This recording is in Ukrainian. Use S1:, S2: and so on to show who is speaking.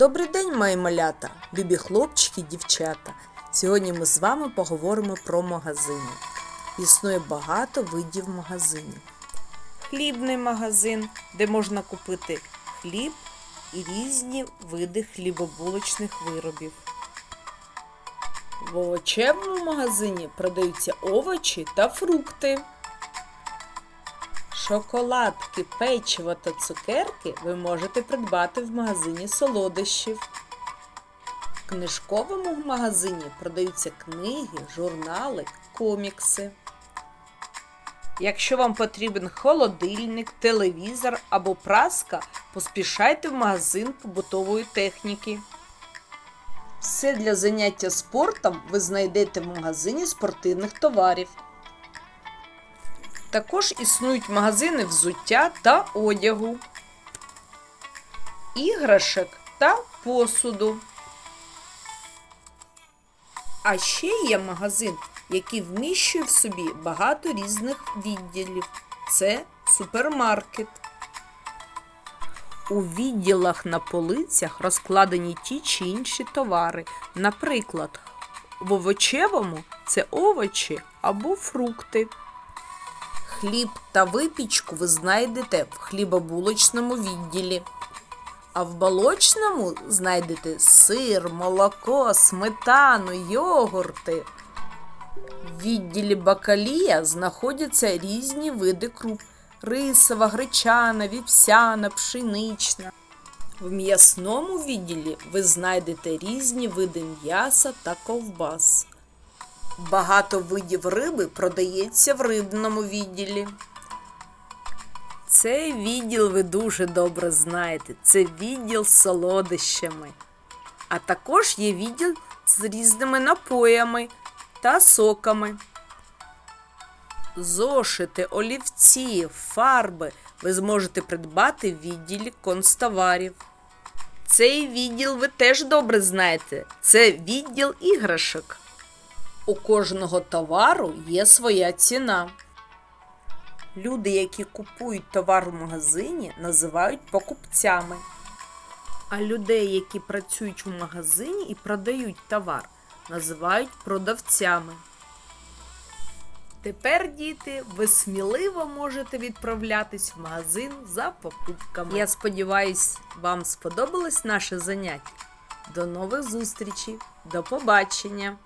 S1: Добрий день, мої малята, любі хлопчики, дівчата. Сьогодні ми з вами поговоримо про магазини. Існує багато видів магазинів. Хлібний магазин, де можна купити хліб і різні види хлібобулочних виробів. В овочевому магазині продаються овочі та фрукти. Шоколадки, печиво та цукерки ви можете придбати в магазині солодощів. В книжковому магазині продаються книги, журнали, комікси. Якщо вам потрібен холодильник, телевізор або праска, поспішайте в магазин побутової техніки. Все для заняття спортом ви знайдете в магазині спортивних товарів. Також існують магазини взуття та одягу, іграшок та посуду. А ще є магазин, який вміщує в собі багато різних відділів. Це супермаркет. У відділах на полицях розкладені ті чи інші товари. Наприклад, в овочевому це овочі або фрукти. Хліб та випічку ви знайдете в хлібобулочному відділі. А в молочному знайдете сир, молоко, сметану, йогурти. В відділі бакалія знаходяться різні види круп: рисова, гречана, вівсяна, пшенична. В м'ясному відділі ви знайдете різні види м'яса та ковбас. Багато видів риби продається в рибному відділі. Цей відділ ви дуже добре знаєте. Це відділ з солодощами. А також є відділ з різними напоями та соками. Зошити, олівці, фарби ви зможете придбати в відділі констоварів. Цей відділ ви теж добре знаєте. Це відділ іграшок. У кожного товару є своя ціна. Люди, які купують товар в магазині, називають покупцями. А людей, які працюють в магазині і продають товар, називають продавцями. Тепер, діти, ви сміливо можете відправлятись в магазин за покупками. Я сподіваюсь, вам сподобалось наше заняття. До нових зустрічей. До побачення!